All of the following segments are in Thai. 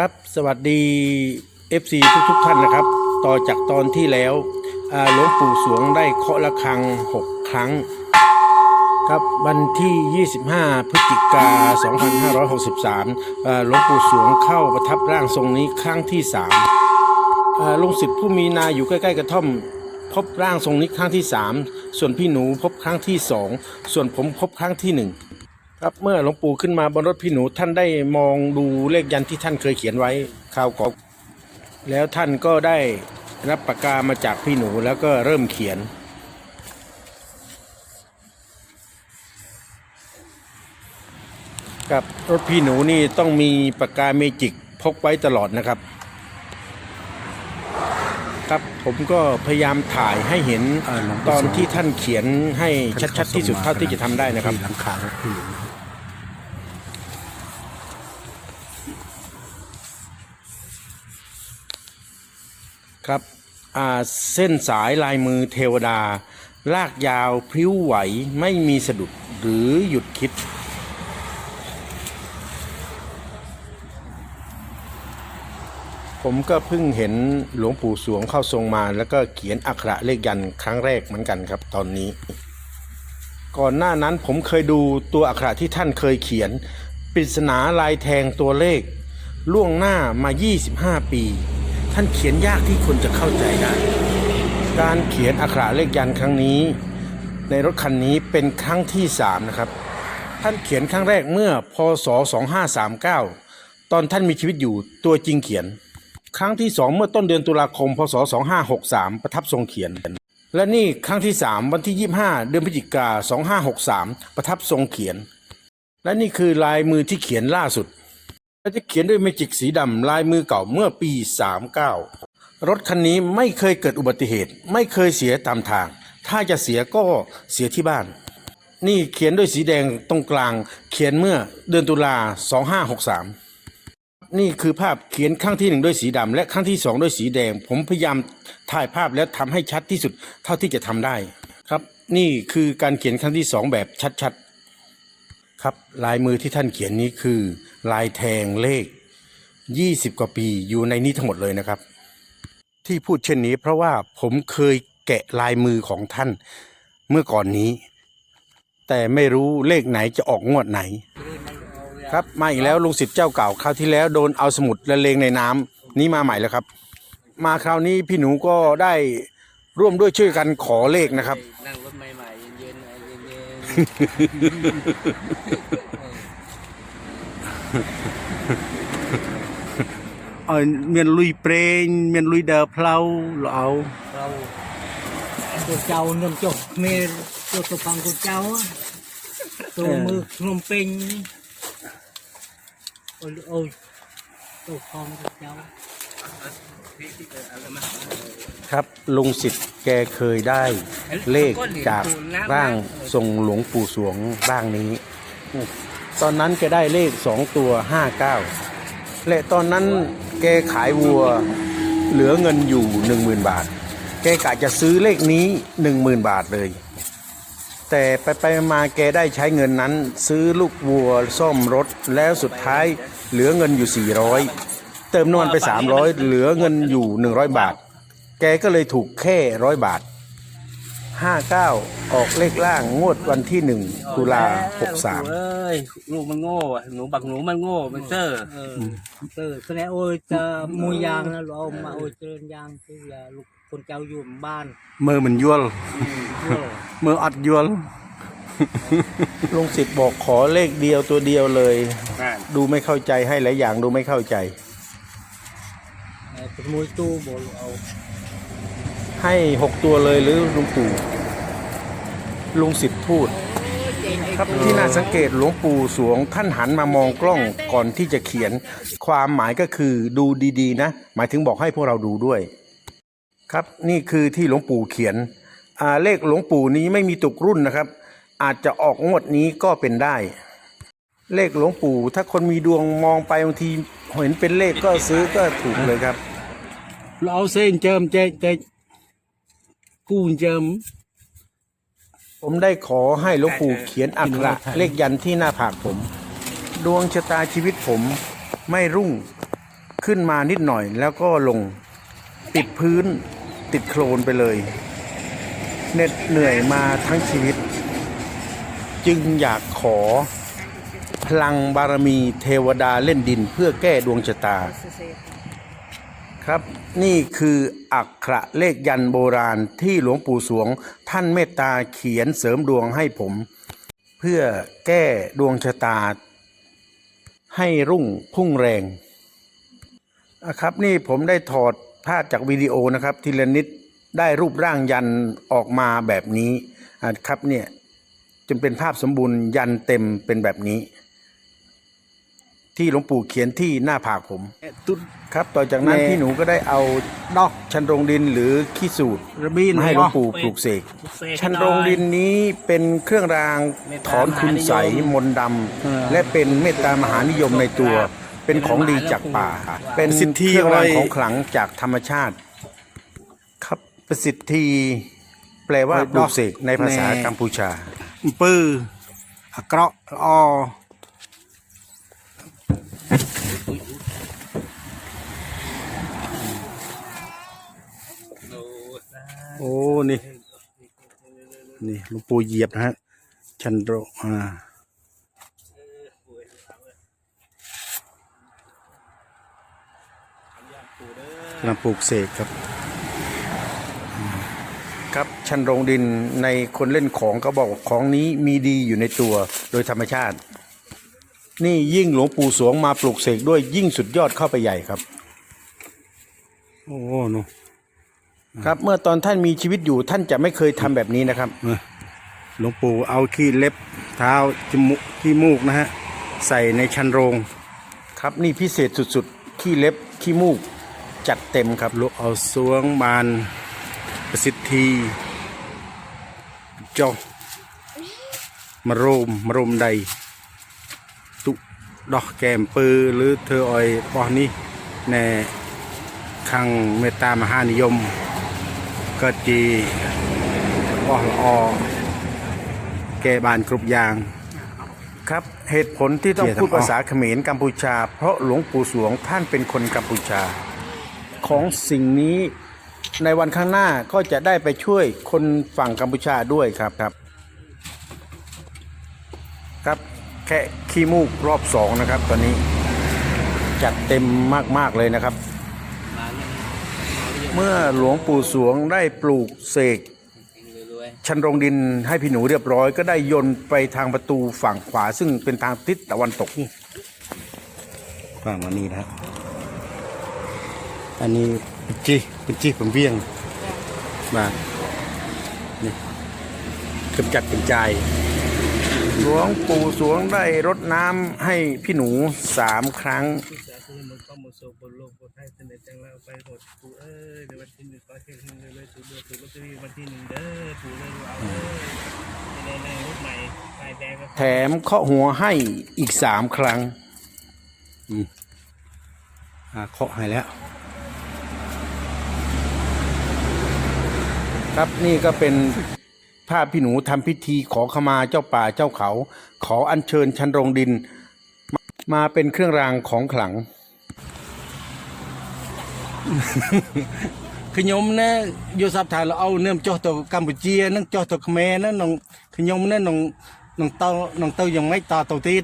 ครับสวัสดี FC ทุกทุกท่านนะครับ ต่อจากตอนที่แล้วหลวงปู่สวงได้เคาะระฆัง 6 ครั้ง ครับวันที่ 25 พฤศจิกา 2563อ่าหลวงปู่สวงเข้าประทับร่างทรงนี้ครั้งที่3ลุงศิษย์ผู้มีนาอยู่ใกล้ๆกระท่อม พบร่างทรงนี้ครั้งที่ 3 ส่วนพี่หนูพบครั้งที่ 2 ส่วนผมพบครั้งที่ 1 ครับเมื่อหลวงปู่ขึ้นมาบนรถพี่หนูท่านได้มองดูเลขยันที่ท่านเคยเขียนไว้คราวก่อนแล้วท่านก็ได้รับปากกามาจากพี่หนูแล้วก็เริ่มเขียน กับรถพี่หนูนี่ต้องมีปากกาเมจิกพกไว้ตลอดนะครับ ครับผมก็พยายามถ่ายให้เห็นเอ่อหลวงปู่ตอนสวงที่ท่านเขียนให้ชัดๆที่สุดเท่าที่จะทำได้นะครับที่หลังคารถพี่หนูครับอ่าเส้นสายลายมือเทวดา ลากยาวพริ้วไหวไม่มีสะดุดหรือหยุดคิด ผมก็เพิ่งเห็นหลวงปู่สวงเข้าทรงมา แล้วก็เขียนอักขระเลขยันครั้งแรกเหมือนกันครับตอนนี้ ก่อนหน้านั้นผมเคยดูตัวอักขระที่ท่านเคยเขียน ปริศนาลายแทงตัวเลข ล่วงหน้ามา 25 ปี ท่านเขียนยากที่คนจะเข้าใจได้ การเขียนอักขระเลขยันครั้งนี้ ในรถคันนี้เป็นครั้งที่ 3 นะครับ ท่านเขียนครั้งแรกเมื่อพศ2539 ตอนท่านมีชีวิตอยู่ตัวจริงเขียน ครั้งที่ 2 เมื่อต้นเดือนตุลาคม พศ 2563 ประทับทรงเขียน และนี่ครั้งที่ 3 วันที่ 25 เดือนพฤศจิกา 2563 ประทับทรงเขียน และนี่คือลายมือที่เขียนล่าสุด และจะเขียนด้วยเมจิกสีดำลายมือเก่าเมื่อปี 39 รถคันนี้ไม่เคยเกิดอุบัติเหตุ ไม่เคยเสียตามทาง ถ้าจะเสียก็เสียที่บ้าน นี่เขียนด้วยสีแดงตรงกลาง เขียนเมื่อเดือนตุลา2563 นี่คือภาพเขียนครั้งที่หนึ่งด้วยสีดำและครั้งที่สองด้วยสีแดง ผมพยายามถ่ายภาพแล้วทำให้ชัดที่สุดเท่าที่จะทำได้ครับ นี่คือการเขียนครั้งที่สองแบบชัดๆครับลายมือที่ท่านเขียนนี้คือ ลายแทงเลข 20 กว่าปีอยู่ในนี้ทั้งหมดเลยนะครับ ที่พูดเช่นนี้เพราะว่าผมเคยแกะลายมือของท่านเมื่อก่อนนี้ แต่ไม่รู้เลขไหนจะออกงวดไหน ครับมาอีกแล้วลุงสิทธิ์เจ้าเก่าคราวที่แล้วโดนเอาสมุดละเลงในน้ำนี่มาใหม่แล้วครับ มาคราวนี้พี่หนูก็ได้ร่วมด้วยช่วยกันขอเลขนะครับนั่งรถใหม่ๆเย็นๆเย็นเออเมียนลุยเปรงเมียนลุยเดอเพลาเราเอาๆเราตัวเจ้านมจกเมรตัวตัวฟังตัวเจ้าตัวมือขนมเป่ง โอ้ยโอ้ยตัวฟองตัวเจ้าครับลุงสิทธิ์แกเคยได้เลขจากร่างทรงหลวงปู่สวงร่างนี้ ตอนนั้นแกได้เลขสองตัวห้าเก้าและตอนนั้นแกขายวัวเหลือเงินอยู่หนึ่งหมื่นบาท แกกะจะซื้อเลขนี้หนึ่งหมื่นบาทเลย แต่ไปไปๆมาแกได้ใช้เงินนั้น ซื้อลูกวัวซ่อมรถ แล้วสุดท้ายเหลือเงินอยู่ 400 เติมน้ำมันไป 300 เหลือเงินอยู่ 100 บาท แกก็เลยถูกแค่ร้อยบาท 59 ออกเลขล่างงวดวันที่ 1 ตุลา เอ้ยลูกมันโง่อะหนูบักหนูมันโง่มันเซอร์ เออเซอร์แสดงโอ้ยจะมวยยางนะเราเอามาโอ้ยเจริญยางคืออย่าลูก คนเจ้าอยู่บ้าน63มือมันยวลเออมืออัดยวลลุงสิทธิ์บอกขอเลขเดียวตัวเดียวเลย ดูไม่เข้าใจให้หลายอย่างดูไม่เข้าใจเออขโมยตู้บอลเอา ให้6ตัวเลยหรือลุงปู่ลุงสิทธิ์พูด ครับที่น่าสังเกตหลวงปู่สวงท่านหันมามองกล้องก่อนที่จะเขียน ความหมายก็คือดูดีๆ นะ หมายถึงบอกให้พวกเราดูด้วย ครับนี่คือที่หลวงปู่เขียนอ่าเลขหลวงปู่นี้ไม่มีตกรุ่นนะครับ อาจจะออกงวดนี้ก็เป็นได้ เลขหลวงปู่ ถ้าคนมีดวงมองไปบางทีเห็นเป็นเลขก็ซื้อก็ถูกเลยครับ เราเอาเส้นเจิมเจเจกู้เจิม ผมได้ขอให้หลวงปู่เขียนอักขระเลขยันที่หน้าผากผม ดวงชะตาชีวิตผมไม่รุ่งขึ้นมานิดหน่อยแล้วก็ลงติดพื้น ติดโคลนไปเลยเหน็ดเหนื่อยมาทั้งชีวิต จึงอยากขอพลังบารมีเทวดาเล่นดินเพื่อแก้ดวงชะตา ครับนี่คืออักขระเลขยันโบราณที่หลวงปู่สวงท่านเมตตาเขียนเสริมดวงให้ผม เพื่อแก้ดวงชะตา ให้รุ่งพุ่งแรงนะครับนี่ผมได้ถอด ภาพจากวิดีโอนะครับทีละนิดได้รูปร่างยันต์ออกมาแบบนี้อะครับเนี่ยจนเป็นภาพสมบูรณ์ยันต์เต็มเป็นแบบนี้ ที่หลวงปู่เขียนที่หน้าผากผมตุ๊ดครับต่อจากนั้นแม่พี่หนูก็ได้เอาดอกชันโรงดินหรือขี้สูตรระบีนมาให้หลวงปู่ปลูกเสกเสกชันโรงดินนี้เป็นเครื่องรางถอนคุณใสยมนต์ดำและเป็นเมตตามหานิยมในตัว เป็นของดีจากป่า เป็นเครื่องรางของขลังจากธรรมชาติ ครับประสิทธิแปลว่าปลูกเสกในภาษากัมพูชาปื้ออะเกราะออโอ้ นี่ นี่หลวงปู่เหยียบนะฮะชันโรอ่า กำลังปลูกเสกครับ ครับชันโรงดินในคนเล่นของก็บอกว่าของนี้มีดีอยู่ในตัวโดยธรรมชาติ นี่ยิ่งหลวงปู่สวงมาปลูกเสกด้วยยิ่งสุดยอดเข้าไปใหญ่ครับ โอ้โนครับเมื่อตอนท่านมีชีวิตอยู่ท่านจะไม่เคยทำแบบนี้นะครับหลวงปู่เอาขี้เล็บเท้าจมูกขี้มูกนะฮะใส่ในชันโรง ครับนี่พิเศษสุดๆขี้เล็บขี้มูก จัดเต็มครับลูกเอาสวงบานประสิทธิจอมาโรมมาโรมใด ตุดอกแกมปือหรือเธออ่อยปอนี้ในขังเมตตามหานิยม ก็จีปอละออแกบานกรุบยางครับเหตุผลที่ต้องเจียทั้งพูดภาษาเขมรกัมพูชา เพราะหลวงปู่สวงท่านเป็นคนกัมพูชา ของสิ่งนี้ในวันข้างหน้าก็จะได้ไปช่วยคนฝั่งกัมพูชาด้วยครับครับ ครับแค่ขี้มูกรอบสองนะครับ ตอนนี้จัดเต็มมาก ๆ เลยนะครับ เมื่อหลวงปู่สวงได้ปลูกเสกชันรงดินให้พี่หนูเรียบร้อย ก็ได้ยนไปทางประตูฝั่งขวา ซึ่งเป็นทางทิศตะวันตกฟังมานี่นะครับ อันนี้ปิจิปิจิผมเวียงมานี่กำจัดกระจายหลวงปู่สวงได้รดน้ำให้พี่หนูสามครั้งมันก็หมดโศกหมดโลกหมดให้เสนอจังแล้วไปหมดปู่เอ้ยในวันที่หนึ่งขอให้เฮงเลยถูกเบอร์ถูกลอตเตอรี่วันที่หนึ่งเด้อปู่เลยเอาเลยในในรถใหม่ไฟแดงก็แถมเคาะหัวให้อีกสามครั้งอ่าเคาะให้แล้ว ครับนี่ก็เป็นภาพพี่หนูทำพิธีขอขมาเจ้าป่าเจ้าเขา ขออัญเชิญชันโรงดิน มาเป็นเครื่องรางของขลัง ខ្ញុំណាយកសាប់ថាល្អនឹមចុះទៅកម្ពុជានឹងចុះទៅខ្មែរហ្នឹងនឹងខ្ញុំណានឹងនឹងទៅនឹងទៅយ៉ាងម៉េចតទៅទៀត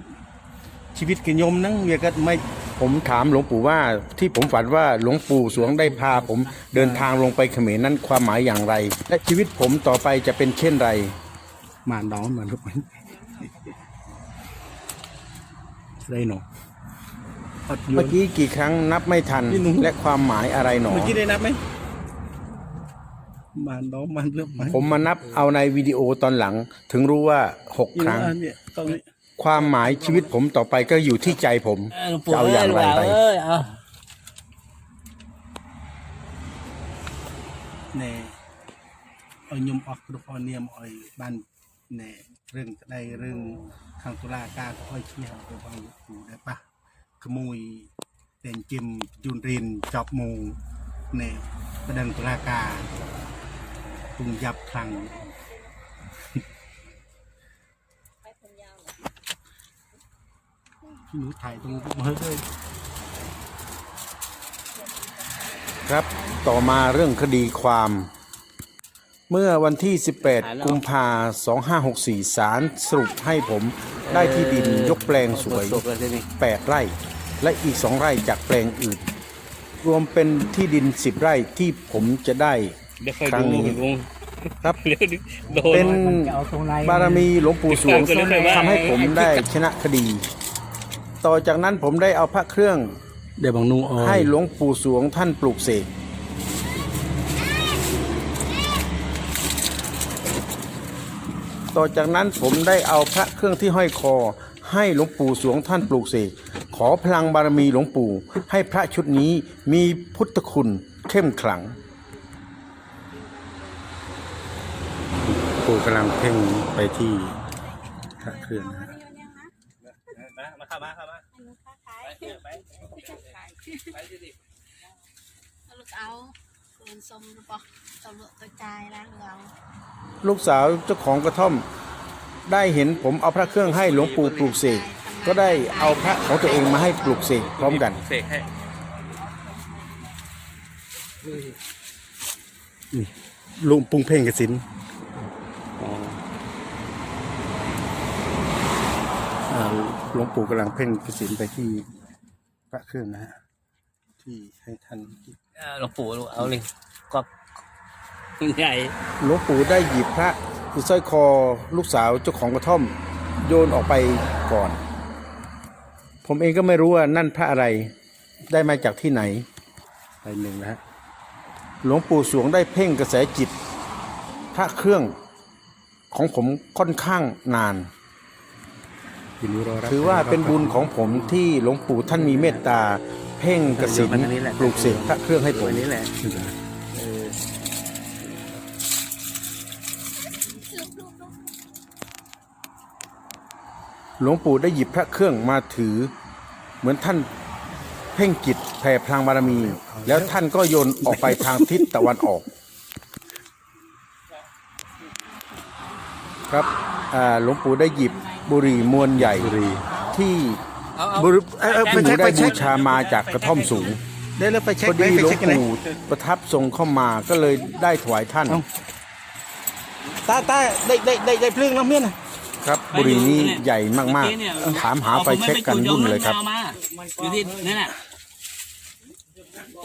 ជីវិតខ្ញុំហ្នឹងវាកើតម៉េច ผมถามหลวงปู่ว่าที่ผมฝันว่าหลวงปู่สวงได้พาผมเดินทางลงไปเขมรนั้นความหมายอย่างไร และชีวิตผมต่อไปจะเป็นเช่นไร มาน้องมาทุกคนได้หนอเมื่อกี้กี่ครั้งนับไม่ทันและความหมายอะไรหนอเมื่อกี้ได้นับไหมมาน้องมันเริ่มผมมานับเอาในวิดีโอตอนหลัง ถึงรู้ว่าหกครั้งตรงนี้ ความหมายชีวิตผมต่อไปก็อยู่ที่ใจผม ปู่ จะเอา เอ้ อย่าง ย ไร บ่าว ไป เอ้ยเอา ណែឲ្យខ្ញុំអស់គ្រប់អស់នាមឲ្យបានណែរឿងក្តីរឿងខាងតុលាការក៏ឲ្យឈ្នះទៅបងលោកគ្រូដែរប៉ះក្មួយតែងជិមជូនរៀនចប់មងណែប្តឹងតុលាការពុំយ៉ាប់ខ្លាំង พี่หนูถ่ายตรงมือเลยครับต่อมาเรื่องคดีความ เมื่อวันที่ 18 กุมภา2564 ศาลสรุปให้ผมได้ที่ดินยกแปลงสวย 8 ไร่ และอีก 2 ไร่จากแปลงอื่น รวมเป็นที่ดิน 10 ไร่ที่ผมจะได้เดี๋ยวค่อยครั้ดูงนี้ลุงครับเดี๋ยวโดนเป็นจะเอาตรงไหนบารมีหลวงปู่สวงเดี๋ยวก่อนเดี๋ยวก่อนทำให้ผมได้ชนะคดี ต่อจากนั้นผมได้เอาพระเครื่องเดี๋ยวบางนูออให้หลวงปู่สวงท่านปลูกเสกต่อจากนั้นผมได้เอาพระเครื่องที่ห้อยคอ ให้หลวงปู่สวงท่านปลูกเสกขอพลังบารมีหลวงปู่ ให้พระชุดนี้มีพุทธคุณเข้มขลัง ปู่กำลังเพ่งไปที่พระเครื่องนะ มามาเข้ามาเข้ามาลูกเอาคืนสมหรือเปล่าตำรวจตัวใจแล้วเราลูกสาวเจ้าของกระท่อม ได้เห็นผมเอาพระเครื่องให้หลวงปู่ปลูกเสกก็ได้เอาพระของตัวเองมาให้ปลูกเสกพร้อมกัน เสกให้ลุงปุงเพ่งกสิน หลวงปู่กำลังเพ่งกสินไปที่พระเครื่องนะฮะที่ให้ท่านเออหลวงปู่เอาเลยก็ใหญ่หลวงปู่ได้หยิบพระคือสร้อยคอลูกสาวเจ้าของกระท่อม โยนออกไปก่อน ผมเองก็ไม่รู้ว่านั่นพระอะไรได้มาจากที่ไหนไปหนึ่งนะฮะหลวงปู่สวงได้เพ่งกระแสจิต พระเครื่องของผมค่อนข้างนาน ถือว่าเป็นบุญของผมที่หลวงปู่ท่านมีเมตตา เพ่งกระสินปลูกเสกพระเครื่องให้ผมนี่แหละหลวงปู่ได้หยิบพระเครื่องมาถือ เหมือนท่านเพ่งจิตแผ่พลังบารมี แล้วท่านก็โยนออกไปทางทิศตะวันออก ครับหลวงปู่ได้หยิบ บุหรี่มวลใหญ่ที่เอาเอาบุหรี่เอ่อเอ่อไปที่หเช็นูคได้ไปเช็บูคชามาจากกระท่อมสูงได้แล้วไปเช็พคอไหมดีไปหลวงเช็คกันไหนปู่ประทับทรงเข้ามาก็เลยได้ถวายท่านเอ้าตาตาได้ได้ได้ได้เพลงแล้วเมียนะครับ บุหรี่นี้ใหญ่มากๆ ถามหาไฟเช็คกันวุ่นเลยครับอามาอยู่ที่นั่นน่ะ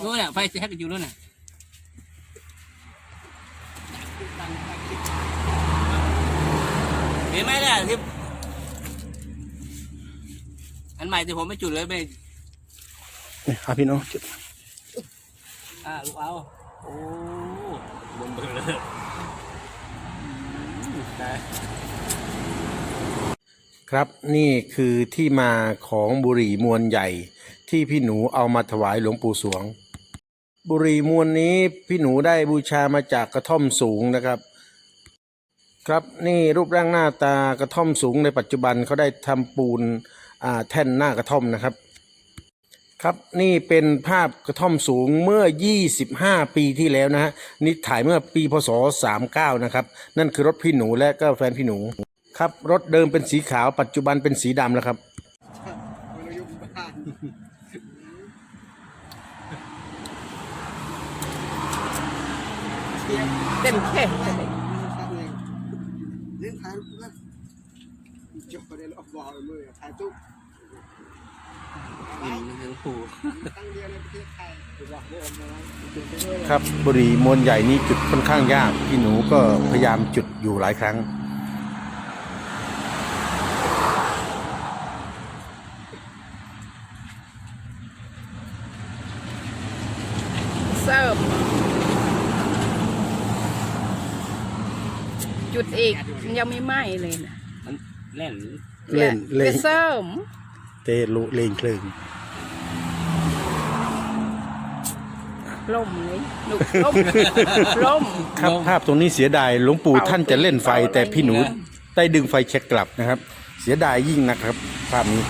นู่นน่ะไฟเช็คอยู่นู่นน่ะเห็นไหมเนี่ยที่ อันใหม่ที่ผมไม่จุดเลยไม่อะพี่น้องจุดอ่าลูกเอา โอ้บนเบอร์เลยได้ครับนี่คือที่มาของบุหรี่มวลใหญ่ ที่พี่หนูเอามาถวายหลวงปู่สวง บุหรี่มวลนี้พี่หนูได้บูชามาจากกระท่อมสูงนะครับ ครับนี่รูปร่างหน้าตากระท่อมสูงในปัจจุบันเขาได้ทำปูนอ่า แท่นหน้ากระท่อมนะครับ ครับนี่เป็นภาพกระท่อมสูงเมื่อ 25 ปีที่แล้วนะฮะนี่ถ่ายเมื่อปีพศ 39 นะครับนั่นคือรถพี่หนูและก็แฟนพี่หนูครับรถเดิมเป็นสีขาวปัจจุบันเป็นสีดำแล้วครับเต็มแค่ อืมหลวงปู่ครับบุหรี่มวลใหญ่นี้จุดค่อนข้างยากพี่หนูก็พยายามจุดอยู่หลายครั้งเสิร์ฟจุดอีกยังไม่ไหม้เลยนะ มันแน่นเล่นเล่นไปเสริมเตะลุเลงเคลิงล่มเลยลูกล่มล่มครับภาพตรงนี้เสียดายหลวงปู่ท่านจะเล่นไฟแต่พี่หนูได้ดึงไฟเช็คกลับนะครับ เสียดายยิ่งนะครับ ภาพนี้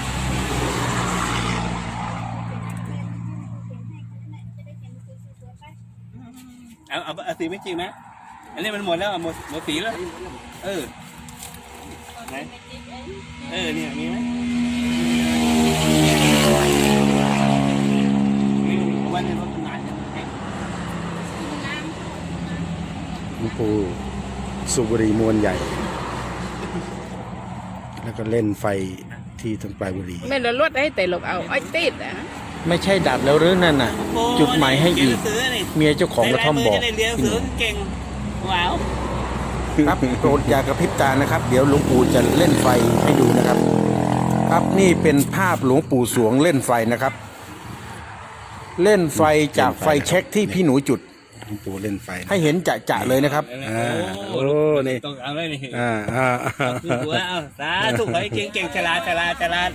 เอาเอาเอาสีไม่จริงไหมอันนี้มันหมดแล้วอะหมดหมดสีแล้ว เออ เออเนี่ยมีไหมวันนรถนานยันี่ปูสุบรีมวลใหญ่ แล้วก็เล่นไฟที่ทางปลายบุรีไม่ละลวดให้แต่หลบเอาไอ้ติดอะไม่ใช่ดัดแล้วหรือนั่นน่ะ จุดหมายให้อีก เมียเจ้าของกระท่อมบอก เก่งว้าว ครับโปรดอย่ากระพริบตานะครับ เดี๋ยวหลวงปู่จะเล่นไฟให้ดูนะครับ ครับนี่เป็นภาพหลวงปู่สวงเล่นไฟนะครับ เล่นไฟจากไฟเช็คที่พี่หนูจุดหลวงปู่เล่นไฟให้เห็นจะๆเลยนะครับอ่าโอ้โอ้นี่ต้องเอาเลยนี่อ่าอ่าอ่าถูกหัวเอาสาถูกไว้เก่งเก่งฉลาดฉลาดฉลาด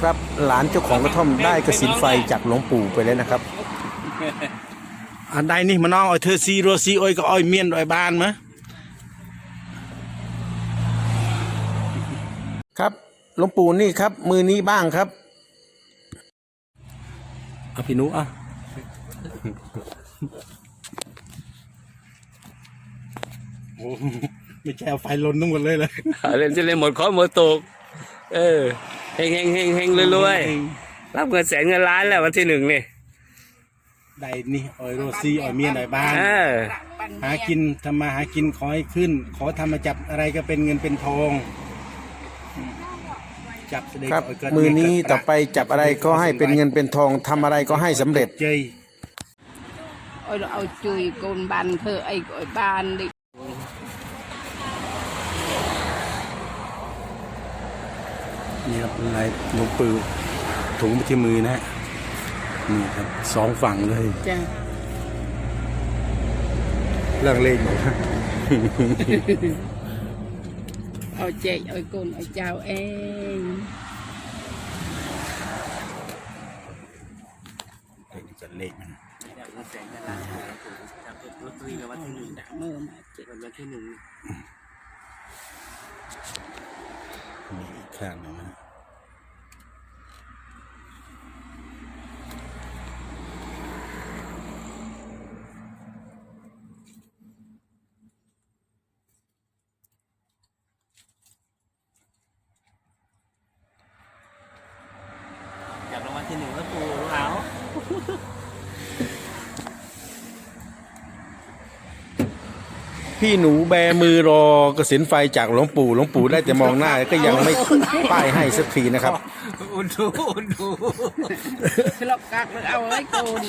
ครับหลานเจ้าของกระท่อมได้กระสินไฟจากหลวงปู่ไปแล้วนะครับอันใดนี่มันน้องเอาเธอซีโรซีโอยก็อ้อยเมียนอ้อยบ้านมะ ครับ หลวงปู่นี่ครับ มือนี้บ้างครับเอาพี่หนุอะโอ้ไม่ใช่เอาไฟลนทั้งหมดเลยเลยเล่นจะเล่นหมดข้อหมดตก เออเฮงเฮงเฮงเฮงรวยๆรับเงินแสนเงินล้านแล้ววันที่หนึ่งนี่ใดนี่อ้อยโรซีอ้อยเมียนอ้อยบ้านเออหากินทำมาหากินขอให้ขึ้น ขอทำมาจับอะไรก็เป็นเงินเป็นทองอืม จับเสด็จครับอ้อยเกิดมือนี้เกิดต่อไปจับอะไรก็ให้เป็นเงินเป็นทองทำอะไรก็ให้สำเร็จ เจยโอ้ยเอาจุยโกนบันเธอไอ้โอ้ยบานดินี่ครับลายหลวงปู่ถุงไปที่มือนะฮะนี่ครับสองฝั่งเลยจ้ะเรื่องเลขหมด เอาเจ๊เอาโกนเอาเจ้าเองจะเลขมันลอตเตอรี่รางวัลที่หนึ่งมือมาเจ็บรางวัลที่หนึ่งมีอีกข้างหนึ่งนะ จับรางวัลที่หนึ่งแล้วปูเอา พี่หนูแบมือรอกระสินไฟจากหลวงปู่หลวงปู่ได้แต่มองหน้าก็ยังไม่ป้ายให้สักทีนะครับ อุ่นดูอุ่นดูสลบกักเอาไอ้โกน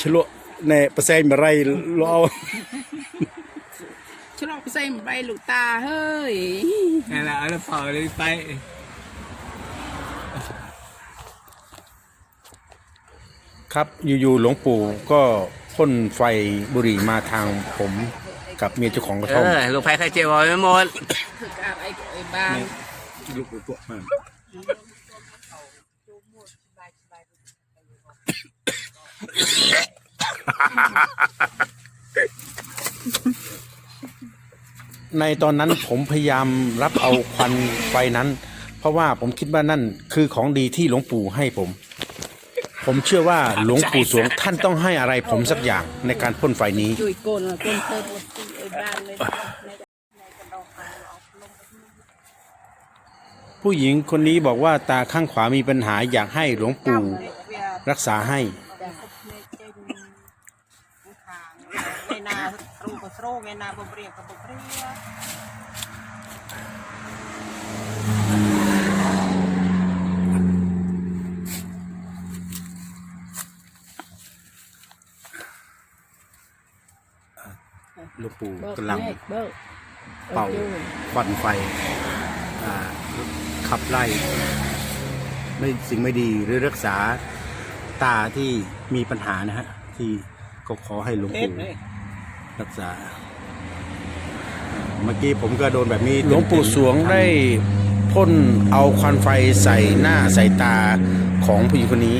ชะโลในเปอร์เซ็นต์มาไรเราเอาฉลบใส่ใบลูกตาเฮ้ยนั่นแหละเอาแล้วเผาเลยไปครับอยู่ๆหลวงปู่ก็ พ่นไฟบุหรี่มาทางผมกับเมียเจ้าของกระเอท่อมอลูกไผ่ไข่เจียวเอาไม่หมดคือการไอ้โอ้ยบานลูกตัวมันในตอนนั้นผมพยายามรับเอาควันไฟนั้น เพราะว่าผมคิดว่านั่นคือของดีที่หลวงปู่ให้ผม ผมเชื่อว่าหลวงปู่สวงท่านต้องให้อะไรผมสักอย่างในการพ่นไฟนี้ จุยโกนโกนเธอหมดที่โอ้ยบานเลยผู้หญิงคนนี้บอกว่าตาข้างขวามีปัญหาอยากให้หลวงปู่รักษาให้ ในนาครูก็โรในนาบ่เปรียกก็บ่เปรียก ลวงปู่เบิกกำลังเมฆเบิกเป่าควันไฟอ่าขับไล่ไม่สิ่งไม่ดีหรือรักษาตาที่มีปัญหานะฮะ ที่ก็ขอให้หลวงเทปปู่เลยรักษา เมื่อกี้ผมก็โดนแบบนี้หลวงปู่สวงได้พ่นเอาควันไฟใส่หน้าใส่ตาของผู้หญิงคนนี้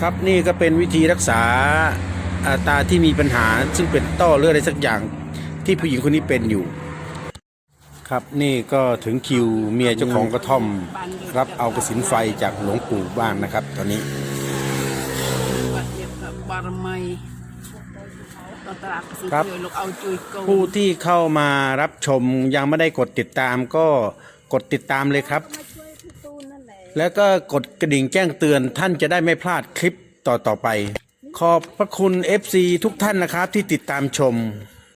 ครับนี่ก็เป็นวิธีรักษาอ่า ตาที่มีปัญหาซึ่งเป็นต้อเลือดอะไรสักอย่างที่ผู้หญิงคนนี้เป็นอยู่ ครับนี่ก็ถึงคิวเมียเจ้าของกระท่อม รับเอากระสินไฟจากหลวงปู่บ้างนะครับ ตอนนี้บัดเจ็บกับบารมีตอนตลาดสิครับจุยลูกเอาจุยโกนผู้ที่เข้ามารับชมยังไม่ได้กดติดตามก็กดติดตามเลยครับ แล้วก็กดกระดิ่งแจ้งเตือนท่านจะได้ไม่พลาดคลิปต่อต่อๆไปนี่ ขอบพระคุณ FC ทุกท่านนะครับที่ติดตามชม